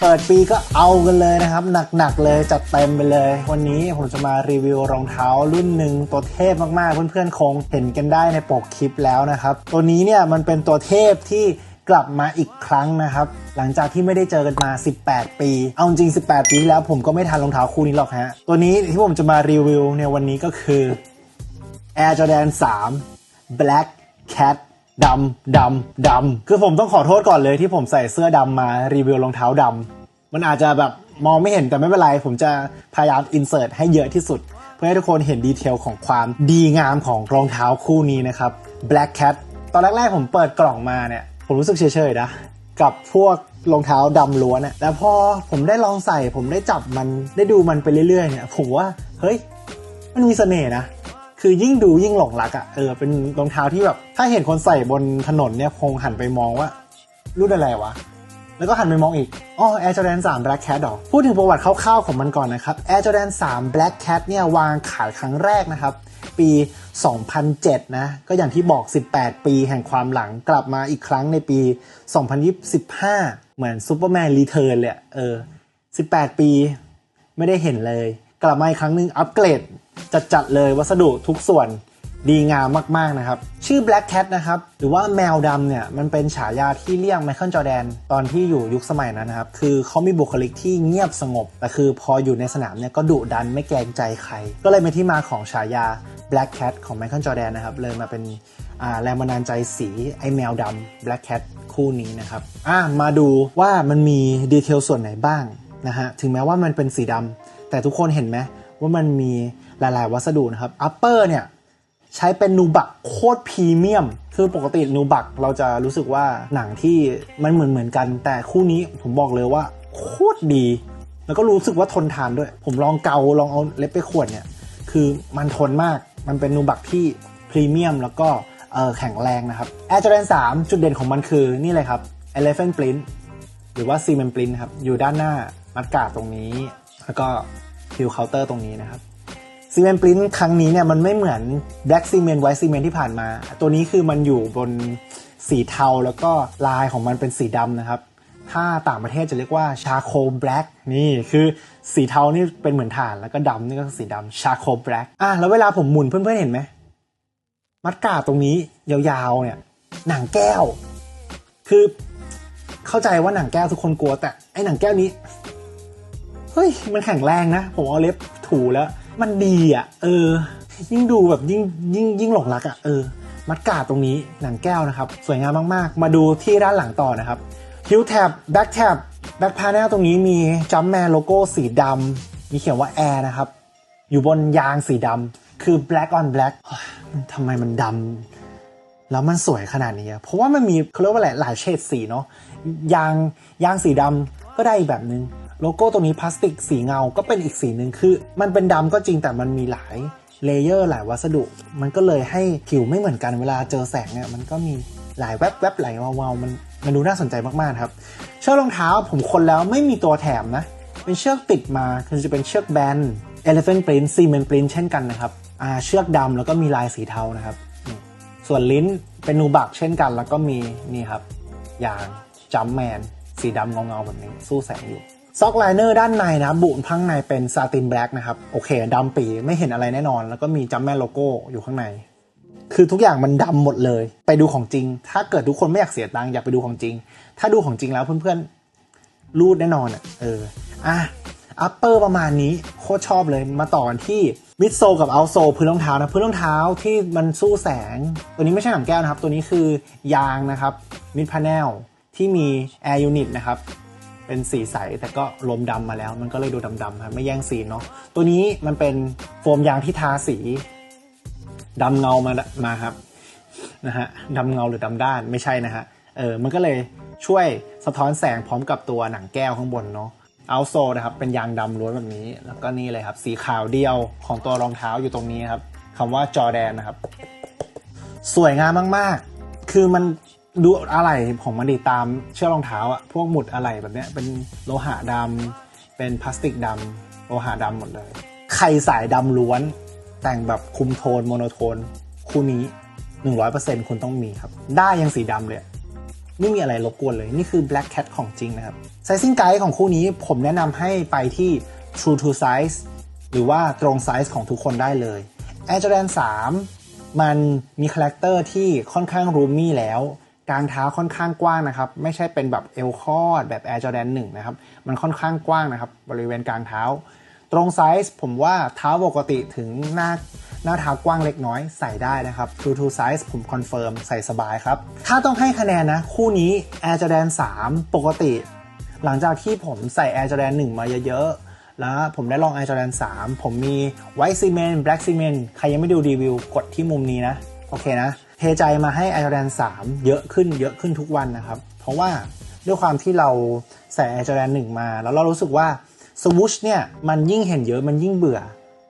เปิดปีก็เอากันเลยนะครับ หนักๆเลยจัดเต็มไปเลย วันนี้ผมจะมารีวิวรองเท้ารุ่นหนึ่งตัวเทพมากๆ เพื่อนๆคงเห็นกันได้ในปกคลิปแล้วนะครับ ตัวนี้เนี่ยมันเป็นตัวเทพที่กลับมาอีกครั้งนะครับ หลังจากที่ไม่ได้เจอกันมา 18 ปี เอาจริง 18 ปีที่แล้วผมก็ไม่ทันรองเท้าคู่นี้หรอกฮะ ตัวนี้ที่ผมจะมารีวิวในวันนี้ก็คือ Air Jordan 3 Black Cat ดำดำดำคือผมต้องขอโทษก่อนเลยที่ผมใส่เสื้อดำมารีวิวรองเท้าดำมันอาจจะแบบมองไม่เห็นแต่ไม่เป็นไร ผมจะพยายามอินเสิร์ตให้เยอะที่สุด เพื่อให้ทุกคนเห็นดีเทลของความดีงามของรองเท้าคู่นี้นะครับ Black Cat ตอนแรกๆผมเปิดกล่องมาเนี่ย ผมรู้สึกเฉยๆนะกับพวกรองเท้าดำล้วนอะแต่พอผมได้ลองใส่ผมได้จับมันได้ดูมันไปเรื่อยๆเนี่ย ผมว่าเฮ้ยมันมีเสน่ห์นะ คือยิ่งดูยิ่งหลงรักอะ่ะเออเป็นรองเท้าที่แบบ ถ้าเห็นคนใส่บนถนนเนี่ยคงหันไปมองว่ารุ่นอะไรวะ แล้วก็หันไปมองอีกอ๋อ Air Jordan 3 Black Cat หรอพูดถึงประวัติคร่าวๆของมันก่อนนะครับ Air Jordan 3 Black Cat เนี่ยวางขายครั้งแรกนะครับ ปี 2007 นะ ก็อย่างที่บอก 18 ปีแห่งความหลังกลับมาอีกครั้งในปี 2025 เหมือนซูเปอร์แมนรีเทิร์นเลยเออ 18 ปีไม่ได้เห็นเลย กลับมาอีกครั้งหนึ่งอัปเกรด จัดๆเลยวัสดุทุกส่วนดีงามมาก ๆ นะครับ ชื่อ Black Cat นะครับ หรือว่าแมวดำเนี่ย มันเป็นฉายาที่เรียกไมเคิลจอแดน ตอนที่อยู่ยุคสมัยนั้นนะครับ คือเขามีบุคลิกที่เงียบสงบ แต่คือพออยู่ในสนามเนี่ย ก็ดุดันไม่เกรงใจใคร ก็เลยเป็นที่มาของฉายา Black Cat ของไมเคิลจอแดนนะครับ เลยมาเป็นแรงบันดาลใจสีไอแมวดำ Black Cat คู่นี้นะครับอะมาดูว่ามันมีดีเทลส่วนไหนบ้างนะฮะ ถึงแม้ว่ามันเป็นสีดำแต่ทุกคนเห็นไหมว่ามันมี หลายๆ วัสดุนะครับ upper เนี่ยใช้เป็นนูบักโคตรพรีเมียม คือปกตินูบักเราจะรู้สึกว่าหนังที่มันเหมือนเหมือนกัน แต่คู่นี้ผมบอกเลยว่าโคตรดี แล้วก็รู้สึกว่าทนทานด้วย ผมลองเกาลองเอาเล็บไปขวดเนี่ย คือมันทนมาก มันเป็นนูบักที่พรีเมียมแล้วก็แข็งแรงนะครับ Air Jordan 3 จุดเด่นของมันคือนี่เลยครับ Elephant Print หรือว่า Cement Print ครับ อยู่ด้านหน้ามัดกาดตรงนี้ แล้วก็พิวเคาน์เตอร์ตรงนี้นะครับ ซีเมนต์ปริ้นครั้งนี้เนี่ยมันไม่เหมือน Black Cement White Cement ที่ผ่านมา ตัวนี้คือมันอยู่บนสีเทาแล้วก็ลายของมันเป็นสีดำนะครับ ถ้าต่างประเทศจะเรียกว่าชาโคลแบล็กนี่คือสีเทานี่เป็นเหมือนถ่านแล้วก็ดำนี่ก็สีดำชาโคลแบล็กอะแล้วเวลาผมหมุนเพื่อนๆเห็นไหมมัดกาตรงนี้ยาวๆเนี่ยหนังแก้ว คือเข้าใจว่าหนังแก้วทุกคนกลัวแต่ไอ้หนังแก้วนี้เฮ้ยมันแข็งแรงนะ ผมเอาเล็บถูแล้ว มันดีอะ เออ ยิ่งดูแบบยิ่งยิ่งยิ่งหลงรักอะเออ มัดกาดตรงนี้หนังแก้วนะครับ สวยงามมากๆ มาดูที่ด้านหลังต่อนะครับฮิวแท็บแบ็กแท็บแบ็กพา n นลตรงนี้มีจัมแมนโลโก้สีดำมีเขียนว่าแอร์นะครับ อยู่บนยางสีดำคือ black on black ทำไมมันดำแล้วมันสวยขนาดนี้ เพราะว่ามันมีเขาเรียกว่าอะไรหลายเฉดสีเนาะยางยางสีดำก็ได้อีกแบบนึง โลโก้ตรงนี้พลาสติกสีเงาก็เป็นอีกสีหนึ่งคือ มันเป็นดำก็จริงแต่มันมีหลายเลเยอร์หลายวัสดุ มันก็เลยให้ผิวไม่เหมือนกันเวลาเจอแสงเนี่ยมันก็มีหลายแวบแวบไหลวาวๆมันมันดูน่าสนใจมากๆครับ เชือกรองเท้าผมคนแล้วไม่มีตัวแถมนะ เป็นเชือกติดมาคือจะเป็นเชือกแบน Elephant Print Cement Print เช่นกันนะครับอ่าเชือกดำแล้วก็มีลายสีเทานะครับ ส่วนลิ้นเป็นนูบักเช่นกัน แล้วก็มีนี่ครับยางจัมแมนสีดำเงาๆแบบนี้สู้แสงอยู่ ซ็อกไลเนอร์ด้านในนะบุนพังในเป็นซาตินแบล็กนะครับ โอเคดำปีไม่เห็นอะไรแน่นอน แล้วก็มีจัมแมนโลโก้อยู่ข้างใน คือทุกอย่างมันดำหมดเลย ไปดูของจริง ถ้าเกิดทุกคนไม่อยากเสียตังค์อยากไปดูของจริง ถ้าดูของจริงแล้วเพื่อนๆรูดแน่นอนอะเอออะอัปเปอร์ประมาณนี้โคตรชอบเลยมาต่อกันที่มิดโซกับเอาโซพื้นรองเท้านะพื้นรองเท้าที่มันสู้แสง ตัวนี้ไม่ใช่หนังแก้วนะครับ ตัวนี้คือยางนะครับมิดพาเนลที่มีแอร์ยูนิตนะครับ เป็นสีใสแต่ก็รมดำมาแล้ว มันก็เลยดูดำๆครับไม่แย่งสีเนาะตัวนี้มันเป็นโฟมยางที่ทาสีดำเงามามาครับนะฮะดำเงาหรือดำด้านไม่ใช่นะฮะเออมันก็เลยช่วยสะท้อนแสงพร้อมกับตัวหนังแก้วข้างบนเนาะเอาโซนะครับเป็นยางดำล้วนแบบนี้ แล้วก็นี่เลยครับ สีขาวเดียวของตัวรองเท้าอยู่ตรงนี้ครับคำว่าจอแดนนะครับ สวยงามมากๆ คือมัน ดูอะไรของมันดีตามเชือกรองเท้าอะพวกหมุดอะไรแบบเนี้ยเป็นโลหะดำเป็นพลาสติกดำโลหะดำหมดเลย ใครสายดำล้วน แต่งแบบคุมโทนโมโนโทน คู่นี้ 100%คุณต้องมีครับ ได้ยังสีดำเลยไม่มีอะไรรบกวนเลย นี่คือ Black Cat ของจริงนะครับ Sizing Guide ของคู่นี้ผมแนะนำให้ไปที่ True to Size หรือว่าตรงไซส์ของทุกคนได้เลย Air Jordan 3 มันมีคาแรคเตอร์ที่ค่อนข้างรูมมี่แล้ว กลางเท้าค่อนข้างกว้างนะครับ ไม่ใช่เป็นแบบเอวคอดแบบ Air Jordan 1นะครับ มันค่อนข้างกว้างนะครับ บริเวณกลางเท้า ตรงไซส์ผมว่าเท้าปกติถึงหน้าหน้าเท้ากว้างเล็กน้อยใส่ได้นะครับ True to size ผมคอนเฟิร์มใส่สบายครับ ถ้าต้องให้คะแนนนะ คู่นี้ Air Jordan 3 ปกติ หลังจากที่ผมใส่ Air Jordan 1 มาเยอะๆ แล้วผมได้ลอง Air Jordan 3 ผมมี White Cement Black Cement ใครยังไม่ดูรีวิวกดที่มุมนี้นะ โอเคนะ เทใจมาให้ i r a n 3 เยอะขึ้นเยอะขึ้นทุกวันนะครับ เพราะว่าด้วยความที่เราใส่ i r a n 1 มา แล้วเรารู้สึกว่าสวูชเนี่ยมันยิ่งเห็นเยอะมันยิ่งเบื่อ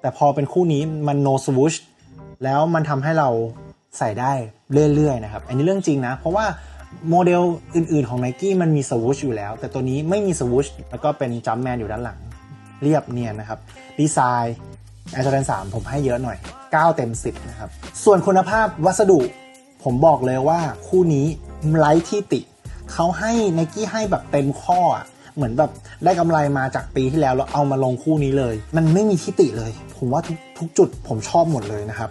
แต่พอเป็นคู่นี้มัน no swoosh แล้วมันทำให้เราใส่ได้เรื่อยๆนะครับ อันนี้เรื่องจริงนะ เพราะว่าโมเดลอื่นๆของ Nike มันมีสวูชอยู่แล้ว แต่ตัวนี้ไม่มีสวูชแล้วก็เป็นจัมแมนอยู่ด้านหลัง เรียบเนียนนะครับดีไซน์ Air Jordan 3 ผมให้เยอะหน่อย 9 เต็ม 10 นะครับ ส่วนคุณภาพวัสดุ ผมบอกเลยว่าคู่นี้ไร้ที่ติ เขาให้ Nike ให้แบบเต็มข้ออะเหมือนแบบได้กำไรมาจากปีที่แล้วแล้วเอามาลงคู่นี้เลย มันไม่มีที่ติเลย ผมว่าทุกทุกจุดผมชอบหมดเลยนะครับ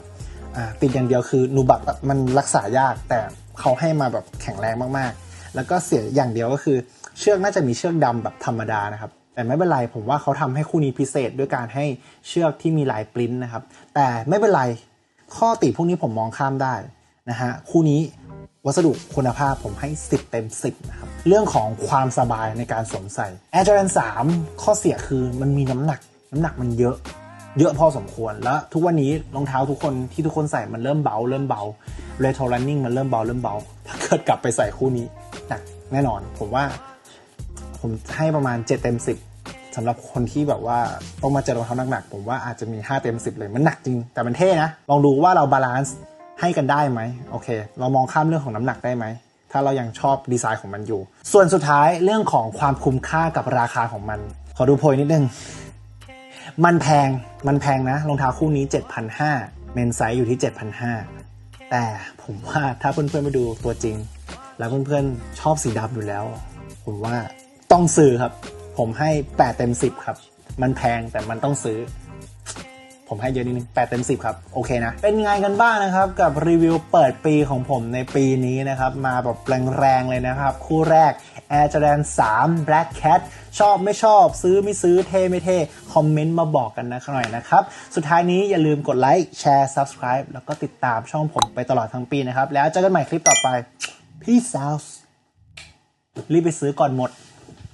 ติดอย่างเดียวคือนูบักมันรักษายากแต่เขาให้มาแบบแข็งแรงมากๆ แล้วก็เสียอย่างเดียวก็คือ เชือกน่าจะมีเชือกดำแบบธรรมดานะครับ แต่ไม่เป็นไรผมว่าเขาทำให้คู่นี้พิเศษด้วยการให้เชือกที่มีลายปริ้นนะครับ แต่ไม่เป็นไรข้อติพวกนี้ผมมองข้ามได้นะฮะคู่นี้วัสดุคุณภาพผมให้ 10 เต็ม 10 นะครับ เรื่องของความสบายในการสวมใส่ Air Jordan 3 ข้อเสียคือมันมีน้ำหนัก น้ำหนักมันเยอะ เยอะพอสมควร แล้วทุกวันนี้รองเท้าทุกคนที่ทุกคนใส่มันเริ่มเบา เริ่มเบา Retro Running มันเริ่มเบา เริ่มเบา ถ้าเกิดกลับไปใส่คู่นี้หนักแน่นอน ผมว่า ผมให้ประมาณ 7 เต็ม 10สำหรับคนที่แบบว่าต้องมาเจอรองเท้าหนักๆผมว่าอาจจะมี 5 เต็ม 10 เลยมันหนักจริง แต่มันเท่นะ ลองดูว่าเราบาลานซ์ให้กันได้ไหมโอเค เรามองข้ามเรื่องของน้ำหนักได้ไหมถ้าเรายังชอบดีไซน์ของมันอยู่ ส่วนสุดท้ายเรื่องของความคุ้มค่ากับราคาของมัน ขอดูโพยนิดนึง มันแพงมันแพงนะรองเท้าคู่นี้ 7,500เมนไซส์อยู่ที่ 7,500 แต่ผมว่าถ้าเพื่อนๆไปดูตัวจริง แล้วเพื่อนๆชอบสีดำอยู่แล้ว ผมว่า ต้องซื้อครับ ผมให้8เต็ม10ครับ มันแพงแต่มันต้องซื้อ ผมให้เยอะนิดนึง8เต็ม10ครับ โอเคนะ เป็นไงกันบ้างนะครับ กับรีวิวเปิดปีของผมในปีนี้นะครับ มาแบบแรงๆเลยนะครับ คู่แรก Air Jordan 3 Black Cat ชอบไม่ชอบซื้อไม่ซื้อเท่ไม่เท่ คอมเมนต์มาบอกกันนะหน่อยนะครับ สุดท้ายนี้อย่าลืมกดไลค์แชร์ Subscribe แล้วก็ติดตามช่องผมไปตลอดทั้งปีนะครับ แล้วเจอกันใหม่คลิปต่อไป Peace out รีบไปซื้อก่อนหมด